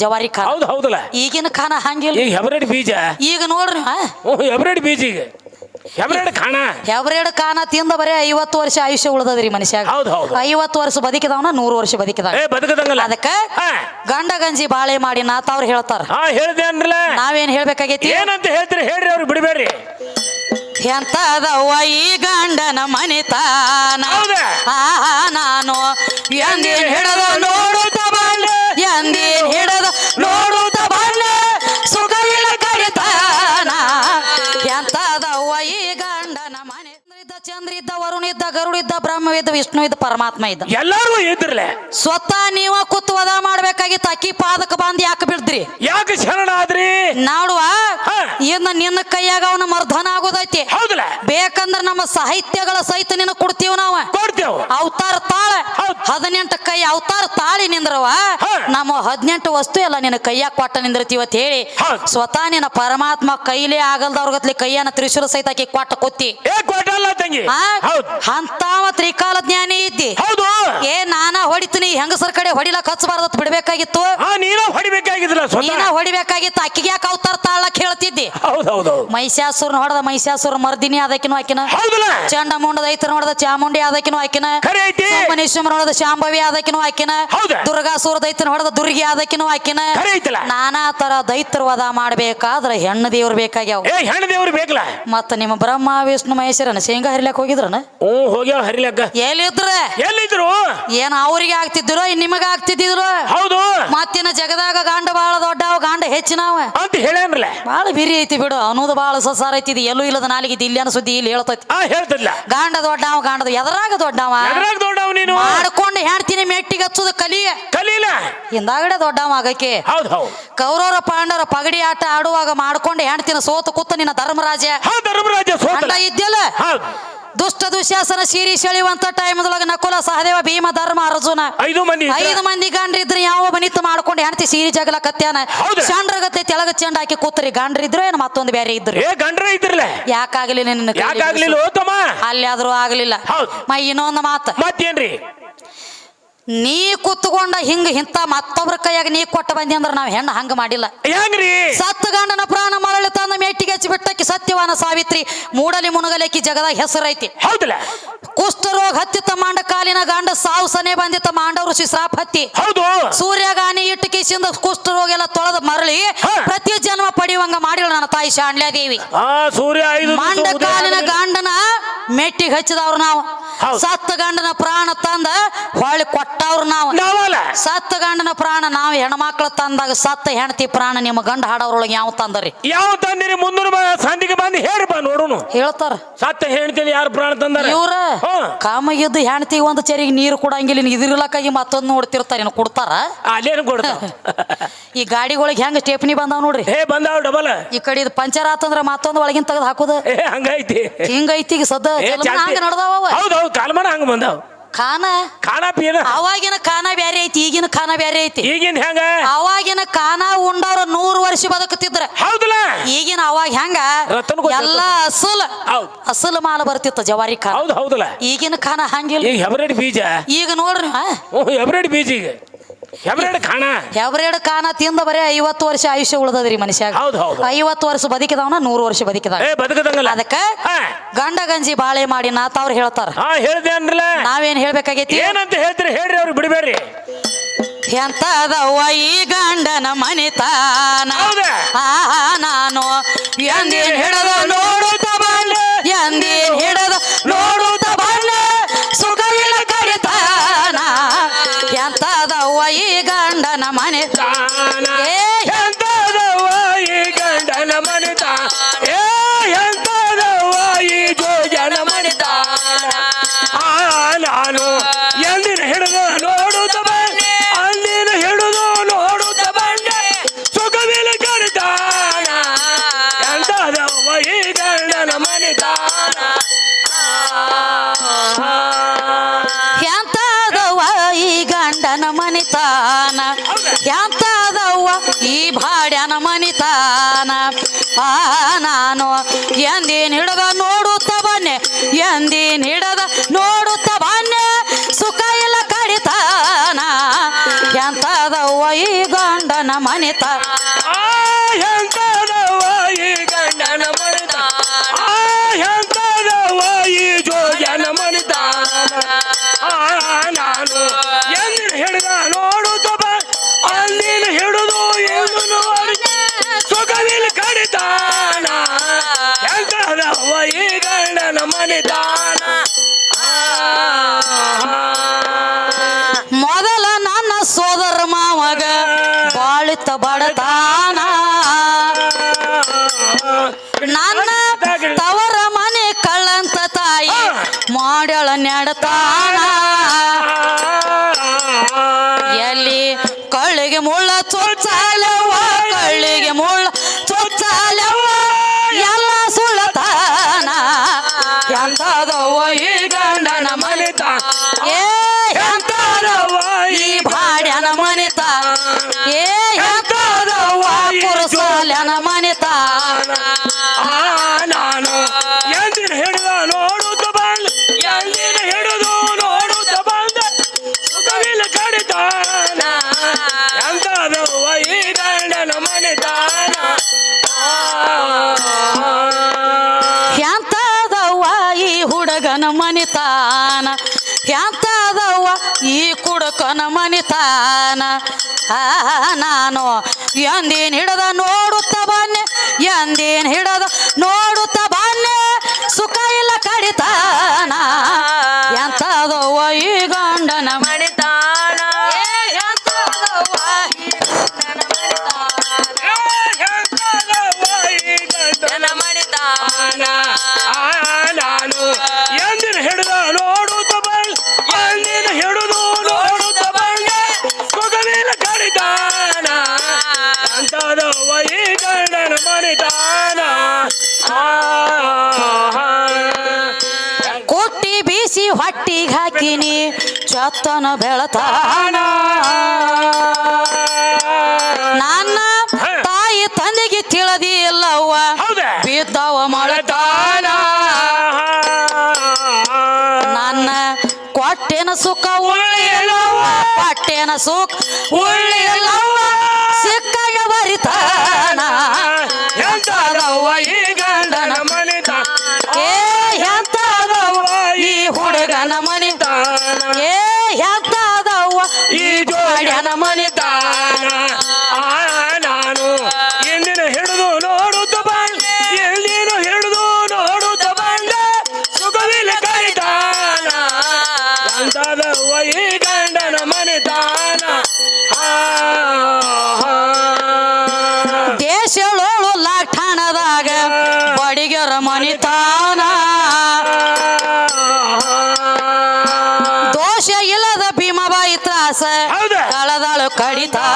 ಜವಾರಿ ಖಾನ. ಹೌದು ಹೌದಲ್ಲ? ಈಗಿನ ಖಾನ ಹಂಗಿಲ್ಲ. ಈಗ ಹೆಬ್ರೇಡ್ ಬೀಜ? ಈಗ ನೋಡ್ರಿ ಹಾ? ಹ್ಞೂ ಹೆಬ್ರೇಡ್ ಬೀಜ ಈಗ. ಹೆಬ್ರೇಡ್ ಖಾಣ ಹೆಬ್ರೇಡ್ ಖಾನ ತಿಂದ ಬರೇ ಐವತ್ತು ವರ್ಷ ಆಯುಷ್ಯ ಉಳ್ದದ್ರಿ ಮನುಷ್ಯಾಗ. ಹೌದು, ಹೌದು. ಐವತ್ತು ವರ್ಷ ಬದುಕಿದವನ ನೂರು ವರ್ಷ ಬದುಕಿದಾಗ ಏ ಬದುಕದಂಗಲ್ಲ? ಅದಕ್ಕ ಹಾ. ಗಂಡ ಗಂಜಿ ಬಾಳೆ ಮಾಡಿ ನಾ ಅವ್ರು ಹೇಳ್ತಾರ. ಹಾ ಹೇಳ್ದೆ ಅನ್ರಲ್ಲ ನಾವೇನ್ ಹೇಳ್ಬೇಕಾಗೈತಿ? ಏನಂತ ಹೇಳ್ತೀರಿ ಹೇಳ್ರಿ ಅವ್ರಿಗೆ ಬಿಡಬೇಡ್ರಿ. ಎಂತದವ್ವ ಈ ಗಂಡನ ಮನಿತಾನ? ಹೌದಾ? ಆಹಾ ನಾನು ಎಂದಿನ ಹೇಳದ ಇದ್ದ ಬ್ರಹ್ಮ ಇದ್ದ ವಿಷ್ಣು ಇದ್ದ ಪರಮಾತ್ಮ ಇದ್ದ. ಎಲ್ಲಾರು ಇದ್ರಲ್ಲ. ಸ್ವತಃ ನೀವ ಕುತ್ತು ವದ ಮಾಡ್ಬೇಕಾಗಿತ್ತು ಅಕ್ಕಿ ಪಾದಕ ಬಂದ್ ಯಾಕೆ ಬಿಡ್ದ್ರಿ? ಯಾಕೆ ಶರಣ ಆದ್ರಿ? ನೋಡುವ. ಇನ್ನು ನಿನ್ನ ಕೈಯಾಗ ಅವನ ಮರ್ಧನ ಆಗೋದೈತಿ. ಹೌದಲ್ಲ? ಬೇಕಂದ್ರ ನಮ್ಮ ಸಾಹಿತ್ಯಗಳ ಸಹಿತ ನಿನ್ನ ಕೊಡ್ತೀವಿ ನಾವ? ಕೊಡ್ತೇವ್. ಅವತಾರ ತಾಳ. ಹೌದ್. ಹದಿನೆಂಟು ಕೈ ಅವತಾರ ತಾಳಿ ನಿಂದ್ರವ. ನಮ್ಮ ಹದಿನೆಂಟು ವಸ್ತು ಎಲ್ಲ ನಿನ್ನ ಕೈಯಾಗ ಕೊಟ್ಟ ನಿಂದಿರ್ತೀವ ಅಂತ ಹೇಳಿ. ಸ್ವತಃ ನಿನ್ನ ಪರಮಾತ್ಮ ಕೈಲೇ ಆಗಲ್ದವ್ರಗತ್ಲಿ ಕೈಯನ್ನ ತ್ರಿಶೂಲ ಸಹಿತ ಆಕಿ ಕೊಟ್ಟ ಕೊತ್ತಿ. ಕೊಟ್ಟಲ್ಲ ಅಂತಾವ ತ್ರಿಕಾಲ ಜ್ಞಾನಿ ಇದ್ದಿ ಹೌದು ಏ ನಾನ ಹೊಡಿತೀನಿ ಹೆಂಗಸರ ಕಡೆ ಹೊಡಿಲಕ್ ಹಚ್ಚಬಾರ್ದತ್ ಬಿಡ್ಬೇಕಾಗಿತ್ತು. ಹಾ ನೀನ ಹೊಡಿಬೇಕಾಗಿದ್ರಲ್ಲ ನೀನ ಸ್ವತಃ ಹೊಡಿಬೇಕಾಗಿತ್ತು ಅಕ್ಕಿಗೆ ಯಾಕೆ ಅವತಾರ ತಾಳಕ್ ಹೇಳ್ತಿದ್ದಿ ಹೌದು ಮಹಿಷಾಸುರನ ಹೊಡೆದ ಮಹಿಷಾಸುರ ಮರ್ದಿನಿ ಅದಕ್ಕಿನೂ ಆಕಿನ. ಹೌದಲ್ಲ. ಐತರ ನೋಡದ ಚಾಮುಂಡಿ ಅದಕ್ಕಿನೂ ಆಕಿನ. ಖರೆ ಐತಿ. ಹೊಡೆದ ಶಾಂಭವಿ ಅದಕ್ಕಿನೂ ಆಕಿನ. ದುರ್ಗಾಸುರದ ದುರ್ಗಾಸುರ ದೈತನ ಹೊಡೆದ ದುರ್ಗಿ ಅದಕ್ಕಿನೂ ಆಕಿನ. ಖರೆ ಐತಲ್ಲ. ನಾನಾ ತರ ದೈತರ ವಧ ಮಾಡ್ಬೇಕಾದ್ರ ಹೆಣ್ಣು ದೇವ್ರು ಬೇಕಾಗ್ಯಾವ. ಏ ಹೆಣ್ಣು ದೇವ್ರು ಬೇಕಲ್ಲ. ಮತ್ತ ನಿಮ್ಮ ಬ್ರಹ್ಮ ವಿಷ್ಣು ಮಹೇಶ್ವರನ ಶೇಂಗಾ ಹರಿಲಕ್ ಹೋಗಿದ್ರನ? ಹ್ಞೂ ಹೋಗ್ಯಾವ ಹರಿಲಕ್ಕ. ಎಲ್ಲಿದ್ರ? ಎಲ್ಲಿದ್ರು? ಏನ್ ಅವ್ರಿಗೆ ಆಗ್ತಿದ್ರು ನಿಮಗ ಆಗ್ತಿದ್ರು ಹೌದು. ಮತ್ತಿನ ಜಗದಾಗ ಗಾಂಡ ಬಾಳ ದೊಡ್ಡವ ಗಾಂಡ ಹೆಚ್ಚಿನ ಅಂತ ಬಾಳ ಬಿರಿ ಐತಿ ಬಿಡು ಅನ್ನೋದು ಬಾಳ ಸಸಾರ ಐತಿ ಇದು ಎಲ್ಲೂ ಇಲ್ಲದ ನಾಲಿಗೆ ಇದು ಇಲ್ಲಿ ಅನ್ನೋ ಸುದ್ದಿ ಇಲ್ಲಿ ಹೇಳ್ತೈತಿ. ಆ ಗಾಂಡ ದೊಡ್ಡವ ಗಾಂಡದ ಎದರಾಗ ದೊಡ್ಡವ? ಎದ್ರಾಗ ದೊಡ್ಡವ್ ನೀನು? ಮಾಡ್ಕೊಂಡು ಹೇಳ್ತೀನಿ ಮೆಟ್ಟಿಗೆ ಹಚ್ಚುದು ಕಲಿಯ ಕಲೀಲ. ಹಿಂದಾಗಡೆ ದೊಡ್ಡವ ಆಗಕ್ಕೆ. ಹೌದು ಹೌದು. ಕೌರವರ ಪಾಂಡವರ ಪಗಡಿ ಆಟ ಆಡುವಾಗ ಮಾಡ್ಕೊಂಡು ಹೆಣ್ತಿನ ಸೋತು ಕೂತ ನಿನ್ನ ಧರ್ಮರಾಜ ಧರ್ಮರಾಜ ಸೋತ ಸೋತಲ್ಲ. ಇದ್ದಿಲ್ಲ ಹೌದು. ದುಷ್ಟ ದುಶ್ಯಾಸನ ಸೀರಿ ಸೆಳೆಯುವಂತ ಟೈಮ್ದೊಳಗ ನಕುಲ ಸಹದೇವ ಭೀಮ ಧರ್ಮ ಅರ್ಜುನ ಐದು ಮಂದಿ. ಐದು ಮಂದಿ ಗಂಡ್ರಿದ್ರೆ ಯಾವ ಬನಿತ್ತು ಮಾಡ್ಕೊಂಡು ಹೆಣ್ತಿ ಸೀರಿ ಜಗಲ ಕತ್ಯಾನ? ಚಂಡ್ರ ಚಂಡ್ರಗತ್ತೆ ತೆಳಗ ಚೆಂಡ ಹಾಕಿ ಕೂತ್ರಿ ಗಂಡ್ರಿದ್ರು ಏನು ಮತ್ತೊಂದು ಬೇರೆ ಇದ್ರು? ಗಂಡ್ರ ಇದ್ರಲ್ಲ? ಯಾಕಾಗ್ಲಿಲ್ಲ ನಿನ್ನ ಯಾಕಾಗ್ಲಿಲ್ಲ ಅಲ್ಲಿ ಆದ್ರೂ ಆಗ್ಲಿಲ್ಲ. ಮೈ ಇನ್ನೊಂದು ಮಾತು. ಮತ್ತೇನ್ರಿ? ನೀ ಕುತ್ಕೊಂಡ ಹಿಂಗ ಹಿಂತ ಮತ್ತೊಬ್ಬರ ಕೈಯಾಗ ನೀ ಕೊಟ್ಟ ಬಂದಿ ಅಂದ್ರ ನಾವ್ ಹೆಣ್ಣು ಹಂಗ ಮಾಡಿಲ್ಲ. ಹೆಂಗ್ರಿ? ಸತ್ತ ಗಂಡನ ಪ್ರಾಣ ಮರಳಿ ತಂದ ಮೆಟ್ಟಿಗೆ ಹಚ್ಚಿ ಬಿಟ್ಟಕ್ಕೆ ಸತ್ಯವಾನ ಸಾವಿತ್ರಿ. ಮೂಡಲಿ ಮುನಗಲಕ್ಕಿ ಜಗದಾಗ ಹೆಸರೈತಿ ಹೌದಲ್ಲ ಕುಷ್ಠರೋಗ ಹತ್ತಿತ್ತ ಮಾಂಡ ಕಾಲಿನ ಗಂಡ ಸಾವು ಸನೆ ಬಂದಿತ್ತ ಮಾಂಡ ಋಷಿ ಶ್ರಾಪ್ ಹತ್ತಿ. ಹೌದು. ಸೂರ್ಯಗಾನಿ ಇಟ್ಟು ಕಿಸಿಂದ ಕುಷ್ಠರೋಗ ಎಲ್ಲ ತೊಳೆದ ಮರಳಿ ಪ್ರತಿ ಜನ್ಮ ಪಡೆಯುವಂಗ ಮಾಡಿಲ್ಲ ನನ್ನ ತಾಯಿ ಶಾಣ್ಯಾದೇವಿ ಆ ಸೂರ್ಯ ಐದು ದಿವ್ಸ ಮಾಂಡ ಕಾಲಿನ. ಗಂಡನ ಮೆಟ್ಟಿಗೆ ಹಚ್ಚಿದವ್ರು ನಾವು. ಸತ್ತ ಗಂಡನ ಪ್ರಾಣ ತಂದ ಹೊಳ್ಳಿ ಕೊಟ್ಟವ್ರು ನಾವು. ನಾವಲ್ಲ. ಸತ್ತ ಗಂಡನ ಪ್ರಾಣ ನಾವು ಹೆಣ್ಮಕ್ಳು ತಂದಾಗ ಸತ್ತ ಹೆಣ್ತಿ ಪ್ರಾಣ ನಿಮ್ಮ ಗಂಡ ಹಾಡೋರೊಳಗೆ ಯಾವ ತಂದರಿ? ಯಾವ ತಂದಿರಿ? ಮುಂದಿನ ಸಂದಿಗೆ ಸಂಧಿಗೆ ಬಂದು ಹೇಳ್ರಪ್ಪ ನೋಡುನು. ಹೇಳ್ತಾರ. ಸತ್ತ ಹೇಳ್ತೀನಿ ಯಾರು ಪ್ರಾಣ ತಂದಾರ? ಇವ್ರ ಹಾ. ಕಾಮಗಿದ್ದು ಹೆಣ್ತಿಗೆ ಒಂದು ಚರಿಗೆ ನೀರು ಕೊಡಂಗಿಲ್ಲ ಇದಿರ್ಲಕ್ಕಾಗಿ ಮತ್ತೊಂದು ನೋಡ್ತಿರ್ತಾರೆ ಏನು ಕೊಡ್ತಾರ? ಅಲ್ಲೇನು ಕೊಡ್ತಾವ ಈ ಗಾಡಿಗಳಿಗೆ ಹೆಂಗ ಸ್ಟೇಪ್ನಿ ಬಂದಾವ್ ನೋಡ್ರಿ? ಹೇ ಬಂದಾವ್ ಡಬಲ್. ಈ ಕಡೆ ಇದು ಪಂಚರ್ ಆತಂದ್ರ ಮತ್ತೊಂದು ಒಳಗಿನ ತೆಗೆದು ಹಾಕುದ? ಏ ಹಂಗೈತಿ. ಹಿಂಗೈತಿ ಈಗ ಸದ್ದ ಏ ಜಲ್ಮಾನ ಹಂಗ ನಡ್ದಾವ ಅವ. ಹೌದು ಹೌದು ಕಾಲ್ಮಣ ಹಂಗ ಬಂದಾವ್. ಖಾನ ಖಾನ ಪೀನ ಅವಾಗಿನ ಖಾನ ಬ್ಯಾರೆ ಐತಿ ಈಗಿನ ಖಾನ ಬ್ಯಾರೆ ಐತಿ. ಈಗಿನ ಹೆಂಗ? ಅವಾಗಿನ ಖಾನ ಉಂಡವ್ರ ನೂರು ವರ್ಷ ಬದುಕುತ್ತಿದ್ರ. ಹೌದಲ್ಲ? ಈಗಿನ ಅವಾಗ ಹೆಂಗ? ರತನ್. ಎಲ್ಲ ಅಸಲ್ ಹೌದ್. ಅಸಲ್ ಮಾಲ ಬರ್ತಿತ್ತು ಜವಾರಿ ಖಾನ ಹೌದು ಹೌದಲ್ಲ. ಈಗಿನ ಖಾನ ಹಂಗಿಲ್ಲ. ಈಗ ಹೆಬ್ರೇಡ್ ಬೀಜ. ಈಗ ನೋಡ್ರಿ ಹಾ ಹ್ಞೂ ಹೆಬ್ರೇಡ್ ಬೀಜ ಈಗ. ಹೆಬ್ರೇಡ್ ಕಾಣ. ಹೆಬ್ರೇಡ್ ತಿಂದ ಬರೇ ಐವತ್ತು ವರ್ಷ ಆಯುಷ್ಯ ಉಳ್ದದ್ರಿ ಮನುಷ್ಯ ಹೌದು ಹೌದು. ಐವತ್ತು ವರ್ಷ ಬದುಕಿದವನ ನೂರು ವರ್ಷ ಬದುಕಿದ ಏ ಬದುಕದಂಗಲ್ಲ. ಅದಕ್ಕ ಗಂಡ ಗಂಜಿ ಬಾಳೆ ಮಾಡಿ ನಾತ ಅವ್ರು ಹೇಳ್ತಾರ. ಹಾ ಹೇಳ್ದೆ ನಾವೇನ್ ಹೇಳ್ಬೇಕಾಗೈತಿ? ಏನಂತ ಹೇಳ್ತೀರಿ ಹೇಳ್ರಿ ಅವ್ರು ಬಿಡಬೇಡ್ರಿ. ಎಂತದವ್ವ ಈ ಗಂಡನ ಮನಿತಾನ? ನಾನು ಎಂದೇನ್ ಹಿಡದ ನೋಡುತ್ತ ಬಂದೆ? ಹೇಳದ ಹಿಡದ ಎಂತದವ್ವ ಈ ಗಂಡನ ಮನೆ. ಭಾಡ್ಯಾನ ಮನಿತಾನ. ಆ, ನಾನು ಎಂದಿನ ಹಿಡದ ನೋಡುತ್ತ ಬನ್ನೆ, ಎಂದಿನ ಹಿಡದ ನೋಡುತ್ತ ಬನ್ನೆ, ಸುಖ ಇಲ್ಲ ಕಡಿತಾನ. ಎಂತದವ್ವ ಈ ಗಂಡನ ಮನಿತಾ? ವೈಗಣ್ಣನ ಮನಿದಾನ ಮೊದಲ ನನ್ನ ಸೋದರ ಮಾವಗ ಬಾಳಿತ ಬಡತಾನ ನನ್ನ ತವರ ಮನೆ ಕಳ್ಳಂತ ತಾಯಿ ಮಾಡ್ಯಾಳ ನೆಡತಾನ. ಎಲ್ಲಿ ಕಳ್ಳಿಗೆ ಮುಳ್ಳ ಚೊಚ್ಚಲವ ಕಳ್ಳಿಗೆ ಮುಳ್ಳ ಅಕ್ಕನ ಮನಿತಾನ ನಾನು ಎಂದೇನು ಹಿಡದ ನೋಡುತ್ತ ಬನ್ನೆ ಎಂದೇನು ಹಿಡದ ನೋಡುತ್ತ ಬನ್ನೆ ಸುಖ ಇಲ್ಲ ಕಡಿತಾನ. ಅತ್ತನ ಬೆಳತಾನ ನನ್ನ ತಾಯಿ ತಂದೆಗೆ ತಿಳದಿ ಇಲ್ಲವ್ವ. ಬಿದ್ದವ ಮಳತಾನ ನನ್ನ ಕೊಟ್ಟೇನ ಸುಖ ಉಳ್ಳಿಲ್ಲ ಕೊಟ್ಟೇನ ಸುಖ ಉಳ್ಳಿಲ್ಲ. ಕಡಿತಾ